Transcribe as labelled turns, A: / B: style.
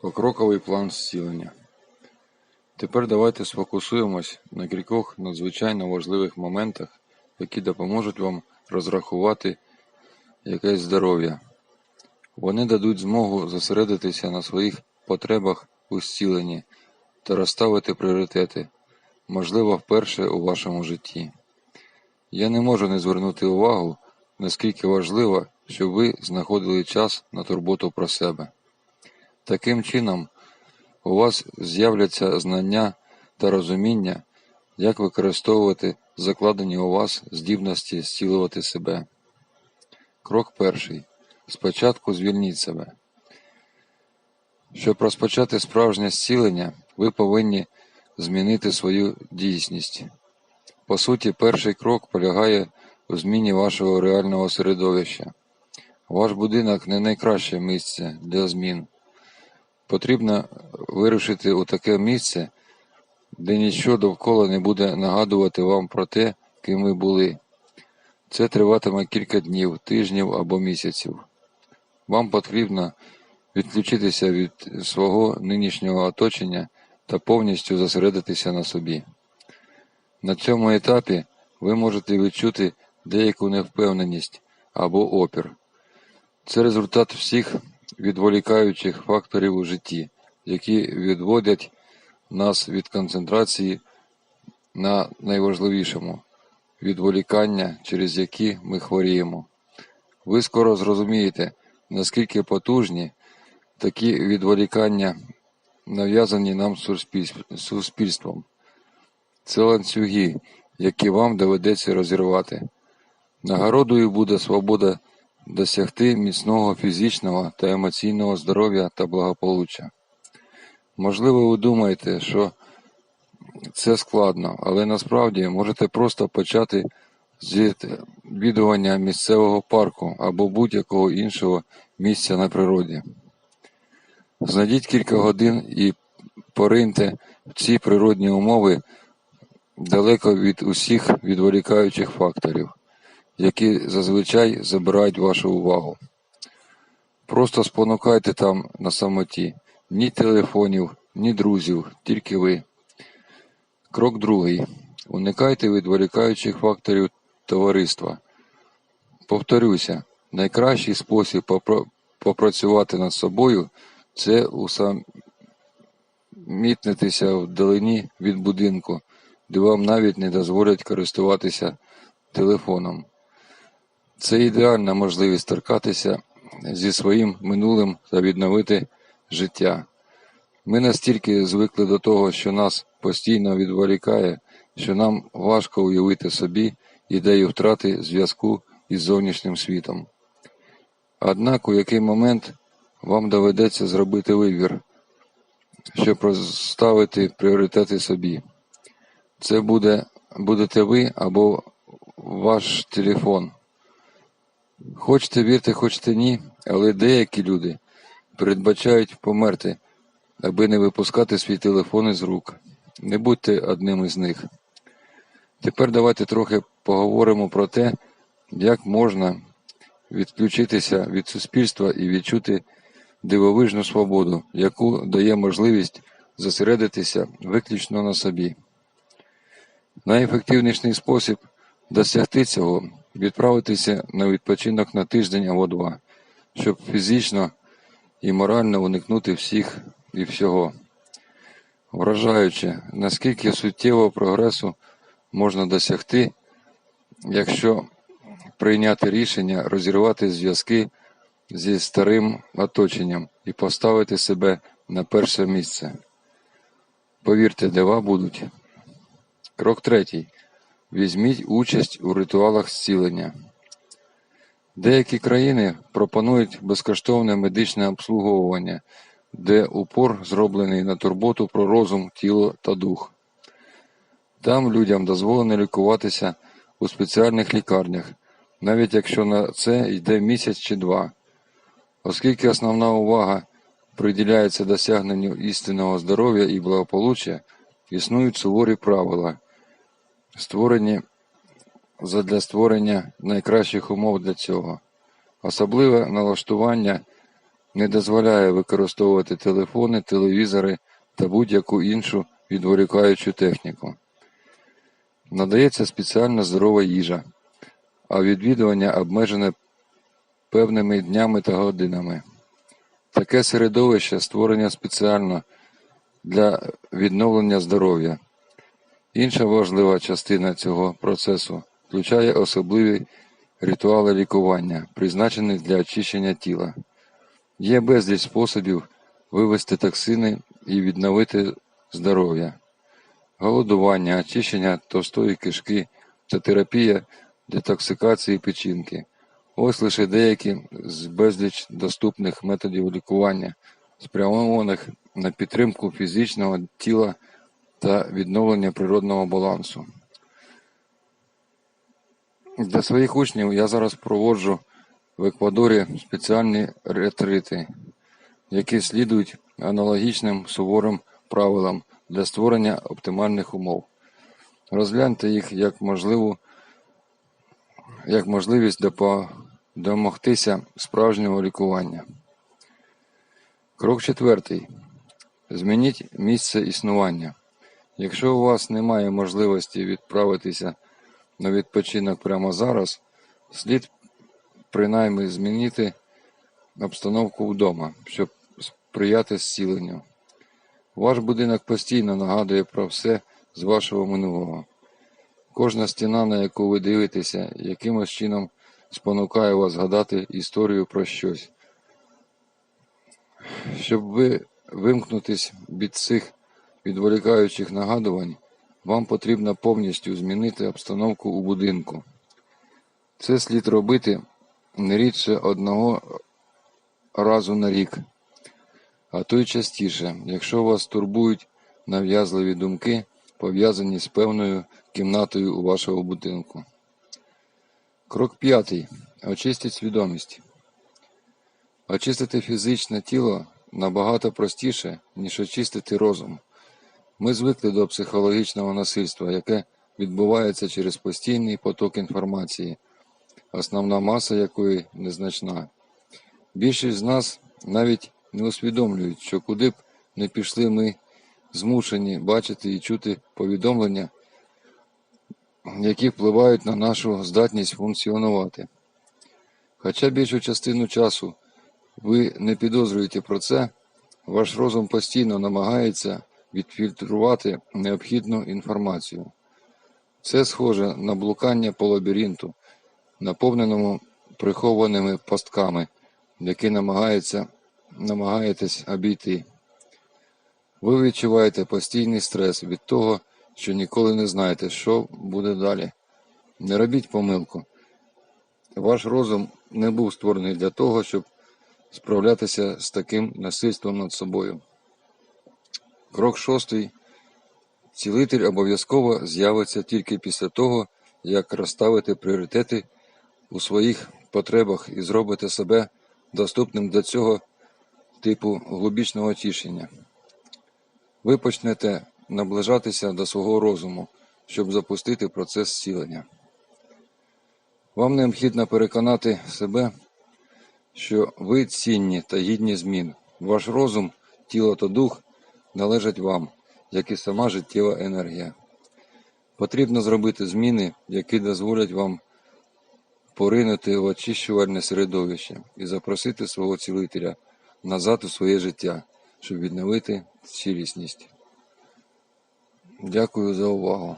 A: Покроковий план зцілення. Тепер давайте сфокусуємось на кількох надзвичайно важливих моментах, які допоможуть вам розрахувати якесь здоров'я. Вони дадуть змогу зосередитися на своїх потребах у зціленні та розставити пріоритети, можливо, вперше у вашому житті. Я не можу не звернути увагу, наскільки важливо, щоб ви знаходили час на турботу про себе. Таким чином, у вас з'являться знання та розуміння, як використовувати закладені у вас здібності зцілювати себе. Крок перший. Спочатку звільніть себе. Щоб розпочати справжнє зцілення, ви повинні змінити свою дійсність. По суті, перший крок полягає у зміні вашого реального середовища. Ваш будинок не найкраще місце для змін. Потрібно вирушити у таке місце, де нічого довкола не буде нагадувати вам про те, ким ви були. Це триватиме кілька днів, тижнів або місяців. Вам потрібно відключитися від свого нинішнього оточення та повністю зосередитися на собі. На цьому етапі ви можете відчути деяку невпевненість або опір. Це результат всіх відволікаючих факторів у житті, які відводять нас від концентрації на найважливішому відволікання, через які ми хворіємо. Ви скоро зрозумієте, наскільки потужні такі відволікання нав'язані нам суспільством. Це ланцюги, які вам доведеться розірвати. Нагородою буде свобода досягти міцного фізичного та емоційного здоров'я та благополуччя. Можливо, ви думаєте, що це складно, але насправді можете просто почати з відвідування місцевого парку або будь-якого іншого місця на природі. Знайдіть кілька годин і пориньте в ці природні умови далеко від усіх відволікаючих факторів які зазвичай забирають вашу увагу. Просто спонукайте там на самоті ні телефонів, ні друзів, тільки ви. Крок другий. Уникайте відволікаючих факторів товариства. Повторюся, найкращий спосіб попрацювати над собою це усамітнитися вдалині від будинку, де вам навіть не дозволять користуватися телефоном. Це ідеальна можливість торкатися зі своїм минулим та відновити життя. Ми настільки звикли до того, що нас постійно відволікає, що нам важко уявити собі ідею втрати зв'язку із зовнішнім світом. Однак у який момент вам доведеться зробити вибір, щоб розставити пріоритети собі. Це буде, будете ви або ваш телефон. Хочете вірте, хочете ні, але деякі люди передбачають померти, аби не випускати свій телефон із рук. Не будьте одним із них. Тепер давайте трохи поговоримо про те, як можна відключитися від суспільства і відчути дивовижну свободу, яку дає можливість зосередитися виключно на собі. Найефективніший спосіб досягти цього відправитися на відпочинок на тиждень або два, щоб фізично і морально уникнути всіх і всього. Вражаючи, наскільки суттєвого прогресу можна досягти, якщо прийняти рішення розірвати зв'язки зі старим оточенням і поставити себе на перше місце. Повірте, дива будуть. Крок третій. Візьміть участь у ритуалах зцілення. Деякі країни пропонують безкоштовне медичне обслуговування, де упор зроблений на турботу про розум, тіло та дух. Там людям дозволено лікуватися у спеціальних лікарнях, навіть якщо на це йде місяць чи два. Оскільки основна увага приділяється досягненню істинного здоров'я і благополуччя, існують суворі правила створені задля створення найкращих умов для цього. Особливе налаштування не дозволяє використовувати телефони, телевізори та будь-яку іншу відволікаючу техніку. Надається спеціальна здорова їжа, а відвідування обмежене певними днями та годинами. Таке середовище створення спеціально для відновлення здоров'я. Інша важлива частина цього процесу включає особливі ритуали лікування, призначені для очищення тіла. Є безліч способів вивести токсини і відновити здоров'я. Голодування, очищення товстої кишки та терапія детоксикації печінки. Ось лише деякі з безліч доступних методів лікування, спрямованих на підтримку фізичного тіла та відновлення природного балансу. Для своїх учнів я зараз проводжу в Еквадорі спеціальні ретрити, які слідують аналогічним суворим правилам для створення оптимальних умов. Розгляньте їх як можливу як можливість домогтися справжнього лікування. Крок четвертий. Змініть місце існування. Якщо у вас немає можливості відправитися на відпочинок прямо зараз, слід принаймні змінити обстановку вдома, щоб сприяти зціленню. Ваш будинок постійно нагадує про все з вашого минулого. Кожна стіна, на яку ви дивитеся, якимось чином спонукає вас згадати історію про щось. Щоб ви вимкнутись від цих відволікаючих нагадувань, вам потрібно повністю змінити обстановку у будинку. Це слід робити не рідше одного разу на рік, а то й частіше, якщо вас турбують нав'язливі думки, пов'язані з певною кімнатою у вашого будинку. Крок п'ятий. Очистіть свідомість. Очистити фізичне тіло набагато простіше, ніж очистити розум. Ми звикли до психологічного насильства, яке відбувається через постійний поток інформації, основна маса якої незначна. Більшість з нас навіть не усвідомлюють, що куди б не пішли ми змушені бачити і чути повідомлення, які впливають на нашу здатність функціонувати. Хоча більшу частину часу ви не підозрюєте про це, ваш розум постійно намагається відфільтрувати необхідну інформацію. Це схоже на блукання по лабіринту, наповненому прихованими пастками, які намагається, намагаєтесь обійти. Ви відчуваєте постійний стрес від того, що ніколи не знаєте, що буде далі. Не робіть помилку. Ваш розум не був створений для того, щоб справлятися з таким насильством над собою. Крок шостий. Цілитель обов'язково з'явиться тільки після того, як розставите пріоритети у своїх потребах і зробите себе доступним до цього типу глибічного тішення. Ви почнете наближатися до свого розуму, щоб запустити процес зцілення. Вам необхідно переконати себе, що ви цінні та гідні змін. Ваш розум, тіло та дух належать вам, як і сама життєва енергія. Потрібно зробити зміни, які дозволять вам поринути в очищувальне середовище і запросити свого цілителя назад у своє життя, щоб відновити цілісність. Дякую за увагу.